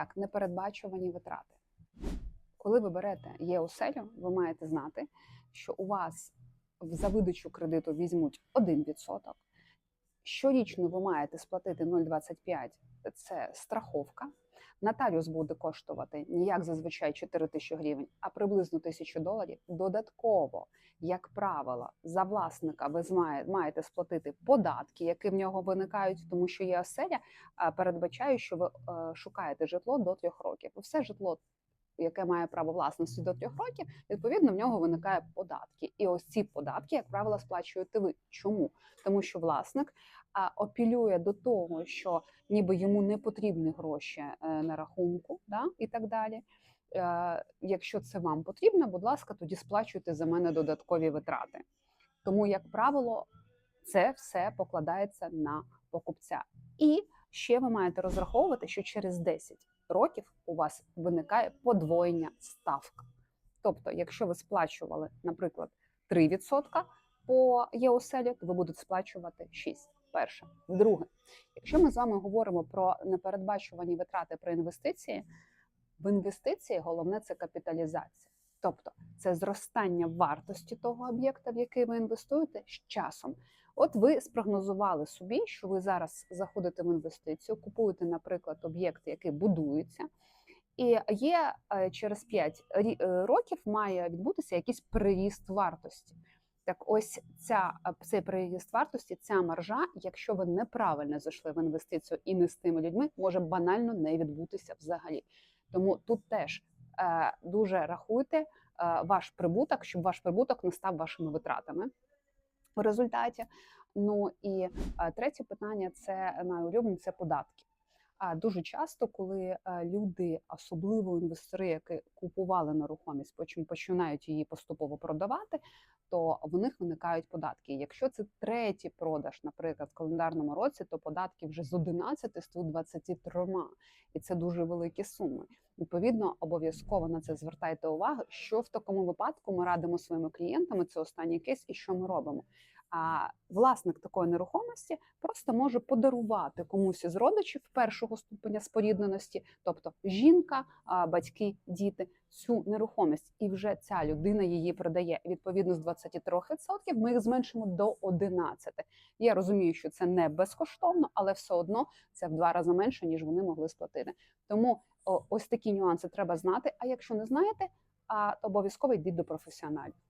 Так, непередбачувані витрати. Коли ви берете ЄОСЕЛю, ви маєте знати, що у вас за видачу кредиту візьмуть 1%. Щорічно ви маєте сплатити 0,25 це страховка. Нотаріус буде коштувати не як зазвичай 4 тисячі гривень, а приблизно тисячу доларів. Додатково, як правило, за власника ви маєте сплатити податки, які в нього виникають, тому що є оселя, Передбачаю, що ви е, шукаєте житло до трьох років. Все житло, яке має право власності до трьох років, відповідно в нього виникає податки. І ось ці податки, як правило, сплачуєте ви. Чому? Тому що власник а, апелює до того, що ніби йому не потрібні гроші е, на рахунку, да, і так далі. Е, Якщо це вам потрібно, будь ласка, тоді сплачуйте за мене додаткові витрати. Тому, як правило, це все покладається на покупця. І ще ви маєте розраховувати, що через 10 років у вас виникає подвоєння ставка. Тобто, якщо ви сплачували, наприклад, 3% по ЄОСЕЛі, то ви будете сплачувати 6%. Перше. Друге, якщо ми з вами говоримо про непередбачувані витрати при інвестиції, в інвестиції головне це капіталізація. Тобто це зростання вартості того об'єкта, в який ви інвестуєте з часом. От ви спрогнозували собі, що ви зараз заходите в інвестицію, купуєте, наприклад, об'єкт, який будується, і є е, через 5 років має відбутися якийсь приріст вартості. Так, ось ця е, цей приріст вартості, ця маржа, якщо ви неправильно зайшли в інвестицію і не з тими людьми, може банально не відбутися взагалі. Тому тут теж е, дуже рахуйте е, ваш прибуток, щоб ваш прибуток не став вашими витратами в результаті. Ну і е, третє питання це найулюбленіше – це податки. А дуже часто, коли е, люди, особливо інвестори, які купували нерухомість, потім починають її поступово продавати, то в них виникають податки. Якщо це третій продаж, наприклад, в календарному році, то податки вже з 11 стають 23. І це дуже великі суми. Відповідно, обов'язково на це звертайте увагу, що в такому випадку ми радимо своїми клієнтами. Це останній кейс, і що ми робимо. А власник такої нерухомості просто може подарувати комусь із родичів першого ступеня спорідненості, тобто жінка, батьки, діти, цю нерухомість, і вже ця людина її продає. Відповідно, з 23% ми їх зменшимо до 11%. Я розумію, що це не безкоштовно, але все одно це в два рази менше, ніж вони могли сплатити. Тому ось такі нюанси треба знати. А якщо не знаєте, обов'язково йдіть до професіоналів.